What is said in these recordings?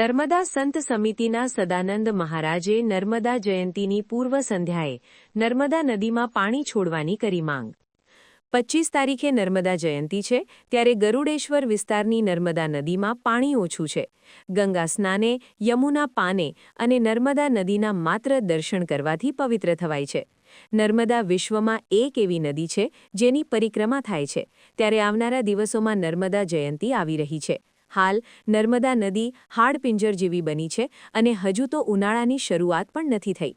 નર્મદા સંત સમિતિના સદાનંદ મહારાજે નર્મદા જયંતીની પૂર્વ સંધ્યાએ નર્મદા નદીમાં પાણી છોડવાની કરી માંગ. પચ્ચીસ તારીખે નર્મદા જયંતી છે, ત્યારે ગરુડેશ્વર વિસ્તારની નર્મદા નદીમાં પાણી ઓછું છે. ગંગા સ્નાને, યમુના પાને અને નર્મદા નદીના માત્ર દર્શન કરવાથી પવિત્ર થવાય છે. નર્મદા વિશ્વમાં એક એવી નદી છે, જેની પરિક્રમા થાય છે. ત્યારે આવનારા દિવસોમાં નર્મદા જયંતી આવી રહી છે. હાલ નર્મદા નદી હાડપિંજર જેવી બની છે અને હજુ તો ઉનાળાની શરૂઆત પણ નથી થઈ.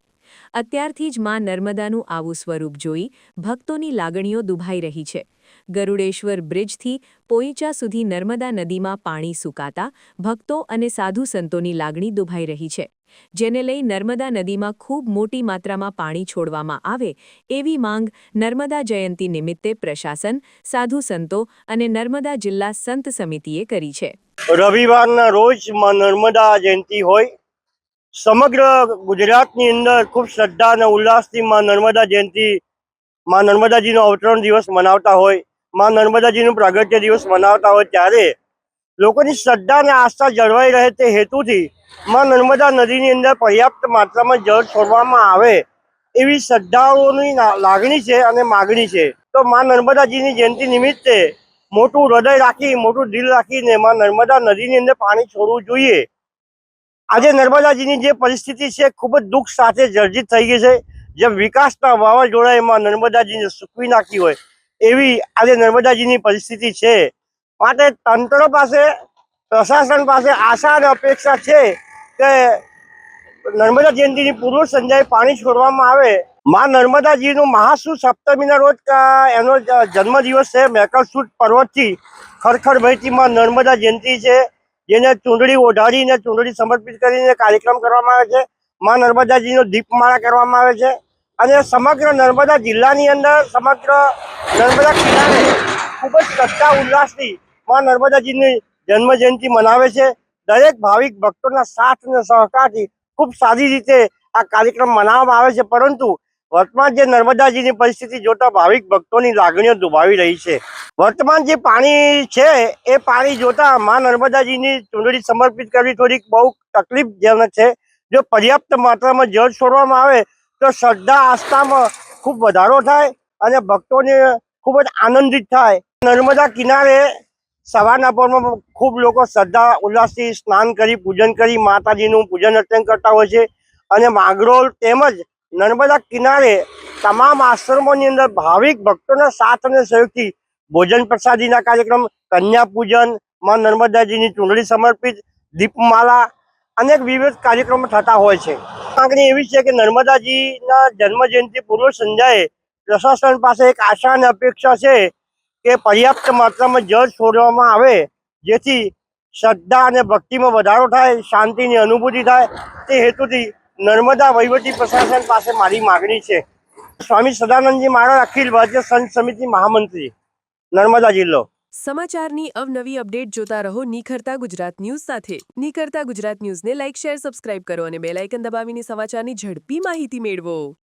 અત્યારથી જ માં નર્મદાનું આવું સ્વરૂપ જોઈ ભક્તોની લાગણીઓ દુભાઈ રહી છે. ગરુડેશ્વર બ્રિજથી પોઈચા સુધી નર્મદા નદીમાં પાણી સુકાતા ભક્તો અને સાધુ સંતોની લાગણી દુભાઈ રહી છે. જેને લઈ નર્મદા નદીમાં ખૂબ મોટી માત્રામાં પાણી છોડવામાં આવે એવી માંગ નર્મદા જયંતી નિમિત્તે પ્રશાસન, સાધુ સંતો અને નર્મદા જિલ્લા સંત સમિતિએ કરી છે. રવિવારના રોજમાં નર્મદા જયંતિ હોય. સમગ્ર ગુજરાતની અંદર ખૂબ શ્રદ્ધા અને ઉલ્લાસથી માં નર્મદા જયંતિ, માં નર્મદાજીનો અવતરણ દિવસ મનાવતા હોય. માં નર્મદાજીનું પ્રાગટ્ય દિવસ મનાવતા હોય ત્યારે લોકોની શ્રદ્ધા અને આસ્થા જળવાઈ રહે તે હેતુથી માં નર્મદા નદીની અંદર પર્યાપ્ત માત્રામાં જળ છોડવામાં આવે એવી શ્રદ્ધાઓની લાગણી છે અને માગણી છે. તો માં નર્મદાજીની જયંતિ નિમિત્તે મોટું હૃદય રાખી, મોટું દિલ રાખીને એમાં નર્મદા નદીની અંદર પાણી છોડવું જોઈએ. આજે નર્મદાજીની જે પરિસ્થિતિ છે, ખૂબ જ દુઃખ સાથે જર્જિત થઈ ગઈ છે. જેમ વિકાસના વાવાઝોડા એમાં નર્મદાજીને સૂકવી નાખી હોય, એવી આજે નર્મદાજીની પરિસ્થિતિ છે. માટે તંત્ર પાસે, પ્રશાસન પાસે આશા અને અપેક્ષા છે કે નર્મદા જયંતિની પૂર્વ સંધ્યાએ પાણી છોડવામાં આવે. માં નર્મદાજીનું મહાસુ સપ્તમીના રોજ એનો જન્મદિવસ છે. મેકલસુદ પર્વતથી ખરખર વહેતી માં નર્મદા જયંતિ છે. જેને ચૂંટણી ઓઢાડીને ચૂંટણી સમર્પિત કરીને કાર્યક્રમ કરવામાં આવે છે. માં નર્મદાજીનો દીપમાળા કરવામાં આવે છે. અને સમગ્ર નર્મદા જિલ્લાની અંદર સમગ્ર નર્મદા કિલ્લાને ખૂબ જ શ્રદ્ધા, ઉલ્લાસથી માં નર્મદાજીની જન્મ જયંતિ મનાવે છે. દરેક ભાવિક ભક્તોના સાથ અને સહકારથી ખૂબ સારી રીતે આ કાર્યક્રમ મનાવવામાં આવે છે. પરંતુ વર્તમાન જે નર્મદાજીની પરિસ્થિતિ જોતા ભાવિક ભક્તોની લાગણીઓ દુભાવી રહી છે. વર્તમાન જે પાણી છે, એ પાણી જોતા મા નર્મદાજીની ચૂંટણી સમર્પિત કરવી થોડીક બહુ તકલીફજનક છે. જો પર્યાપ્ત માત્રામાં જળ છોડવામાં આવે, તો શ્રદ્ધા, આસ્થામાં ખૂબ વધારો થાય અને ભક્તોને ખૂબ જ આનંદિત થાય. નર્મદા કિનારે સવારના પરમાં ખૂબ લોકો શ્રદ્ધા, ઉલ્લાસથી સ્નાન કરી, પૂજન કરી, માતાજીનું પૂજન અર્ચન કરતા હોય છે અને માંગરોળ તેમજ નર્મદા કિનારે તમામ આશ્રમોની અંદર ભાવિક ભક્તોના સાથ અને સહયોગથી ભોજન પ્રસાદીના કાર્યક્રમ, કન્યા પૂજન, માં નર્મદાજીની ચૂંટણી સમર્પિત, દીપમાલા અનેક વિવિધ કાર્યક્રમો થતા હોય છે. માંગણી એવી છે કે નર્મદાજીના જન્મજયંતિ પૂર્વ સંધ્યાએ પ્રશાસન પાસે એક આશા અને અપેક્ષા છે કે પર્યાપ્ત માત્રામાં જળ છોડવામાં આવે, જેથી શ્રદ્ધા અને ભક્તિમાં વધારો થાય, શાંતિની અનુભૂતિ થાય. તે હેતુથી નર્મદા વહીવટી પ્રશાસન પાસે મારી માગણી છે. સ્વામી સદાનંદજી મહારાજ અખિલ ભારતીય સંત સમિતિ મહામંત્રી, નર્મદા જિલ્લો. સમાચારની અવનવી અપડેટ જોતા રહો નિખરતા ગુજરાત ન્યૂઝ સાથે. નિખરતા ગુજરાત ન્યૂઝને લાઇક, શેર, સબસ્ક્રાઇબ કરો અને બેલ આઇકન દબાવીને સમાચારની ઝડપી માહિતી મેળવો.